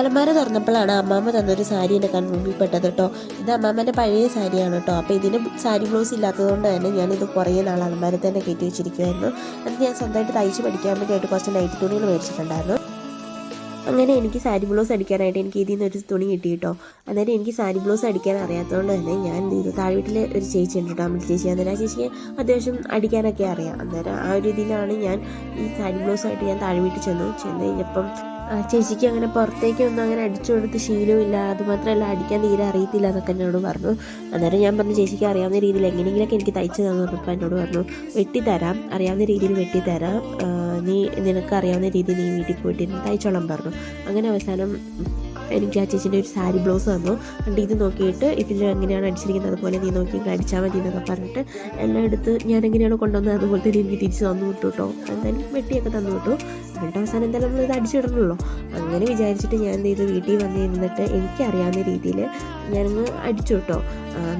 അലമാര തുറന്നപ്പോഴാണ് അമ്മാമ്മ തന്നൊരു സാരി എന്റെ കൺമുമ്പിൽ പെട്ടത് കേട്ടോ. ഇത് അമ്മാമ്മേന്റെ പഴയ സാരിയാണ് കേട്ടോ. അപ്പോൾ ഇതിന് സാരി ബ്ലൗസ് ഇല്ലാത്തതുകൊണ്ട് തന്നെ ഞാനിത് കുറേ നാൾ അലമാര തന്നെ കയറ്റി വെച്ചിരിക്കുമായിരുന്നു അത് ഞാൻ സ്വന്തമായിട്ട് തയ്ച്ച് പഠിക്കാൻ വേണ്ടിയിട്ട് കുറച്ച് നൈറ്റ് തുണികൾ മേടിച്ചിട്ടുണ്ടായിരുന്നു. അങ്ങനെ എനിക്ക് സാരി ബ്ലൗസ് അടിക്കാനായിട്ട് എനിക്ക് ഇതിൽ നിന്ന് ഒരു തുണി കിട്ടി കേട്ടോ. അന്നേരം എനിക്ക് സാരി ബ്ലൗസ് അടിക്കാൻ അറിയാത്തതുകൊണ്ട് തന്നെ ഞാൻ ചെയ്തു? താഴെ വീട്ടിൽ ഒരു ചേച്ചി ഉണ്ട് കേട്ടോ ചേച്ചി. അന്നേരം ആ ചേച്ചിക്ക് അത്യാവശ്യം അടിക്കാനൊക്കെ അറിയാം. അന്നേരം ആ ഒരു രീതിയിലാണ് ഞാൻ ഈ സാരി ബ്ലൗസായിട്ട് ഞാൻ താഴെ വീട്ടിൽ ചെന്നു. ചെന്ന് കഴിഞ്ഞപ്പം ചേച്ചിക്ക് അങ്ങനെ പുറത്തേക്കൊന്നും അങ്ങനെ അടിച്ചു കൊടുത്ത് ശീലമില്ല അതുമാത്രമല്ല അടിക്കാൻ തീരെ അറിയത്തില്ല എന്നൊക്കെ എന്നോട് പറഞ്ഞു. അന്നേരം ഞാൻ പറഞ്ഞു ചേച്ചിക്ക് അറിയാവുന്ന രീതിയിൽ എങ്ങനെയെങ്കിലൊക്കെ എനിക്ക് തയ്ച്ചു തന്നു പറഞ്ഞപ്പോൾ എന്നോട് പറഞ്ഞു. വെട്ടിത്തരാം അറിയാവുന്ന രീതിയിൽ വെട്ടിത്തരാം. നീ നിനക്കറിയാവുന്ന രീതിയിൽ നീ വീട്ടിൽ പോയിട്ട് തയ്ച്ചോളം പറഞ്ഞു. അങ്ങനെ അവസാനം എനിക്ക് ആ ചേച്ചിന്റെ ഒരു സാരി ബ്ലൗസ് തന്നു. എന്നിട്ട് ഇത് നോക്കിയിട്ട് ഇതിൽ എങ്ങനെയാണ് അടിച്ചിരിക്കുന്നത് അതുപോലെ നീ നോക്കി അടിച്ചാൽ മതി എന്നൊക്കെ പറഞ്ഞിട്ട് എല്ലാം എടുത്ത് ഞാൻ എങ്ങനെയാണ് കൊണ്ടുവന്നത് അതുപോലെ തന്നെ എനിക്ക് തിരിച്ച് തന്നു വിട്ടു കേട്ടോ. എന്തായാലും വെട്ടിയൊക്കെ തന്നു വിട്ടു. എന്നിട്ട് അവസാനം എന്തായാലും നമ്മൾ ഇത് അടിച്ചിടണമല്ലോ അങ്ങനെ വിചാരിച്ചിട്ട് ഞാൻ എന്ത് ചെയ്തു? വീട്ടിൽ വന്ന് ഇരുന്നിട്ട് എനിക്കറിയാവുന്ന രീതിയിൽ ഞാനങ്ങ് അടിച്ചു കേട്ടോ.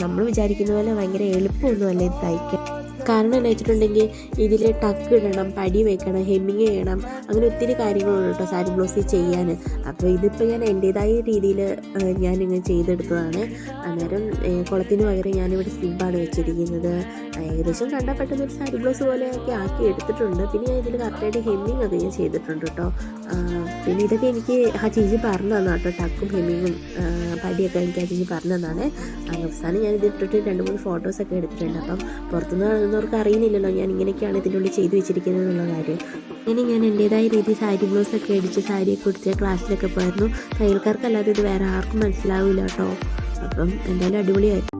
നമ്മൾ വിചാരിക്കുന്ന പോലെ ഭയങ്കര എളുപ്പമൊന്നുമല്ല ഇത് തയ്ക്കാൻ. കാരണം എന്ന് വെച്ചിട്ടുണ്ടെങ്കിൽ ഇതിൽ ടക്ക് ഇടണം പടി വെക്കണം ഹെമ്മിങ് ചെയ്യണം അങ്ങനെ ഒത്തിരി കാര്യങ്ങളുണ്ട് കേട്ടോ സാരി ബ്ലൗസ് ചെയ്യാൻ. അപ്പോൾ ഇതിപ്പോൾ ഞാൻ എന്റേതായ രീതിയിൽ ഞാൻ ഞാനിങ്ങനെ ചെയ്തെടുത്തതാണ്. അന്നേരം കുളത്തിന് പകരം ഞാനിവിടെ സ്ലിബാണ് വെച്ചിരിക്കുന്നത്. ഏകദേശം കണ്ടാൽ പെട്ടെന്ന് ഒരു സാരി ബ്ലൗസ് പോലെയൊക്കെ ആക്കി എടുത്തിട്ടുണ്ട്. പിന്നെ ഞാൻ ഇതിൽ കറക്റ്റായിട്ട് ഹെമ്മിങ് ഒക്കെ ഞാൻ ചെയ്തിട്ടുണ്ട് കേട്ടോ. പിന്നെ ഇതൊക്കെ എനിക്ക് ആ ചേച്ചി പറഞ്ഞു തന്നാ കേട്ടോ. ടക്കും ഹെമ്മിങ്ങും പടിയൊക്കെ എനിക്ക് ആ ചേച്ചി പറഞ്ഞു തന്നാണ്. അവസാനം ഞാൻ ഇത് ഇട്ടിട്ട് രണ്ട് മൂന്ന് ഫോട്ടോസൊക്കെ എടുത്തിട്ടുണ്ട്. അപ്പം പുറത്തുനിന്ന് കാണുന്നവർക്ക് അറിയുന്നില്ലല്ലോ. ഞാൻ ഇങ്ങനെയൊക്കെയാണ് ഇതിന്റെ ഉള്ളിൽ ചെയ്തു വെച്ചിരിക്കുന്നത് എന്നുള്ള കാര്യം. അങ്ങനെ ഞാൻ എന്റേതായ രീതിയിൽ സാരി ബ്ലൗസൊക്കെ അടിച്ച് സാരിയൊക്കെ കുടിച്ച് ക്ലാസ്സിലൊക്കെ പോയിരുന്നു. തയ്യൽക്കാർക്കല്ലാതെ ഇത് വേറെ ആർക്കും മനസ്സിലാവില്ല കേട്ടോ. അപ്പം എന്തായാലും അടിപൊളിയായിട്ടുണ്ട്